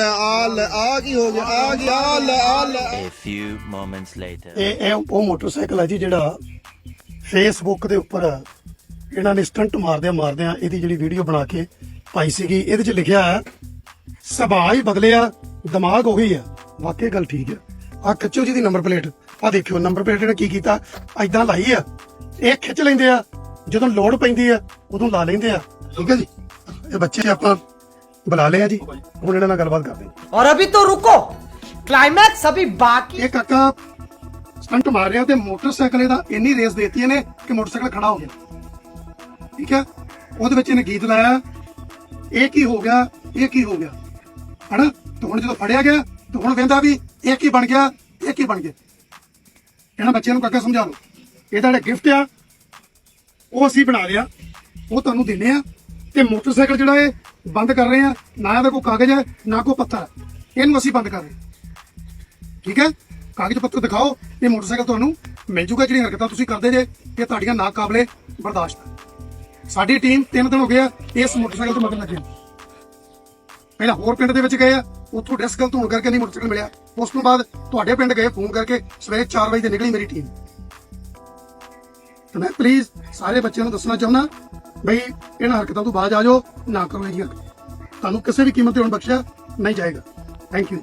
ਲੈ ਆ ਲੈ ਆ ਕੀ ਹੋ ਗਿਆ ਆ ਕੀ ਆ ਲੈ ਆ ਲੈ A few moments later. ਇਹ ਇਹ ਉਹ ਮੋਟਰਸਾਈਕਲ ਹੈ ਜੀ ਜਿਹੜਾ ਫੇਸਬੁੱਕ ਦੇ ਉੱਪਰ ਇਹਨਾਂ ਨੇ ਸਟੰਟ ਮਾਰਦਿਆਂ ਮਾਰਦਿਆਂ ਇਹਦੀ ਜਿਹੜੀ ਵੀਡੀਓ ਬਣਾ ਕੇ ਪਾਈ ਸੀਗੀ। ਇਹਦੇ 'ਚ ਲਿਖਿਆ ਹੈ ਸੁਭਾਅ ਹੀ ਬਦਲਿਆ ਦਿਮਾਗ ਉਹੀ ਆ। ਵਾਕਈ ਗੱਲ ਠੀਕ ਹੈ ਆ ਖਿੱਚੋ ਜੀ ਦੀ ਨੰਬਰ ਪਲੇਟ ਆ ਦੇਖਿਓ ਨੰਬਰ ਪਲੇਟ ਨੇ ਕੀ ਕੀਤਾ? ਐਦਾਂ ਲਾਈ ਆ। ਇਹ ਖਿੱਚ ਲੈਂਦੇ ਆ। ਜਦੋਂ ਲੋਡ ਪੈਂਦੀ ਆ ਉਦੋਂ ਲਾ ਲੈਂਦੇ ਆ। ਠੀਕ ਹੈ ਜੀ? ਇਹ ਬੱਚੇ ਆਪਾਂ ਬੁਲਾ ਲਿਆ ਜੀ ਹੁਣ ਇਹਨਾਂ ਨਾਲ ਗੱਲਬਾਤ ਕਰਦੇ ਹਾਂ और अभी तो रुको क्लाइमैक्स अभी बाकी ਇਹ ਕਾਕਾ ਸਟੰਟ ਮਾਰ ਰਿਹਾ ਤੇ ਮੋਟਰਸਾਈਕਲ ਇਹਦਾ ਇੰਨੀ ਰੇਸ ਦੇਤੀ ਇਹਨੇ ਕਿ ਮੋਟਰਸਾਈਕਲ ਖੜਾ ਹੋ ਗਿਆ ਠੀਕ ਹੈ ਉਹਦੇ ਵਿੱਚ ਇਹਨੇ ਗੀਤ ਲਾਇਆ ਇਹ ਕੀ ਹੋ ਗਿਆ ਇਹ ਕੀ ਹੋ ਗਿਆ ਹਨਾ ਤੇ ਹੁਣ ਜਦੋਂ ਫੜਿਆ ਗਿਆ ਤੇ ਹੁਣ ਕਹਿੰਦਾ ਵੀ ਇਹ ਕੀ ਬਣ ਗਿਆ ਇਹ ਕੀ ਬਣ ਗਿਆ ਇਹਨਾਂ ਬੱਚਿਆਂ ਨੂੰ ਕਾਕਾ ਸਮਝਾ ਲਓ ਇਹਦਾ ਜਿਹੜਾ ਗਿਫਟ ਆ ਉਹ ਅਸੀਂ ਬਣਾ ਲਿਆ ਉਹ ਤੁਹਾਨੂੰ ਦਿੰਨੇ ਆ ਤੇ ਮੋਟਰਸਾਈਕਲ ਜਿਹੜਾ ਇਹ ਬੰਦ ਕਰ ਰਹੇ ਆ, ਨਾ ਇਹਦਾ ਕੋਈ ਕਾਗਜ਼ ਹੈ, ਨਾ ਕੋਈ ਪੱਤਰ ਹੈ। ਇਹਨੂੰ ਅਸੀਂ ਬੰਦ ਕਰ ਰਹੇ ਹਾਂ। ਠੀਕ ਹੈ? ਕਾਗਜ਼ ਪੱਤਰ ਦਿਖਾਓ, ਇਹ ਮੋਟਰਸਾਈਕਲ ਤੁਹਾਨੂੰ ਮਿਲ ਜੂਗਾ ਜਿਹੜੀ ਹਰਕਤਾਂ ਤੁਸੀਂ ਕਰਦੇ ਜੇ, ਇਹ ਤੁਹਾਡੀਆਂ ਨਾ ਕਾਬਲੇ ਬਰਦਾਸ਼ਤ ਹੈ। ਸਾਡੀ ਟੀਮ ਤਿੰਨ ਦਿਨ ਹੋ ਗਏ ਆ, ਇਸ ਮੋਟਰਸਾਈਕਲ ਤੋਂ ਮਗਰ ਲੱਗੇ ਨੂੰ। ਪਹਿਲਾਂ ਹੋਰ ਪਿੰਡ ਦੇ ਵਿੱਚ ਗਏ ਆ, ਉੱਥੋਂ ਡਿਸਕ ਗਲਤ ਹੋਣ ਕਰਕੇ ਨਹੀਂ ਮੋਟਰਸਾਈਕਲ ਮਿਲਿਆ। ਉਸ ਤੋਂ ਬਾਅਦ ਤੁਹਾਡੇ ਪਿੰਡ ਗਏ, ਫੋਨ ਕਰਕੇ ਸਵੇਰੇ 4 ਵਜੇ ਤੇ ਨਿਕਲੀ ਮੇਰੀ ਟੀਮ। ਤੇ ਮੈਂ ਪਲੀਜ਼ ਸਾਰੇ ਬੱਚਿਆਂ ਨੂੰ ਦੱਸਣਾ ਚਾਹੁੰਦਾ ਬਈ, ਇਹਨਾਂ ਹਰਕਤਾਂ ਤੋਂ ਬਾਅਦ ਆ ਜਾਓ, ਨਾ ਕਰੋ ਇਹ ਜਿਹੀਆਂ ਤੁਹਾਨੂੰ ਕਿਸੇ ਵੀ ਕੀਮਤ ਤੇ ਹੁਣ ਬਖਸ਼ਿਆ ਨਹੀਂ ਜਾਏਗਾ। Thank you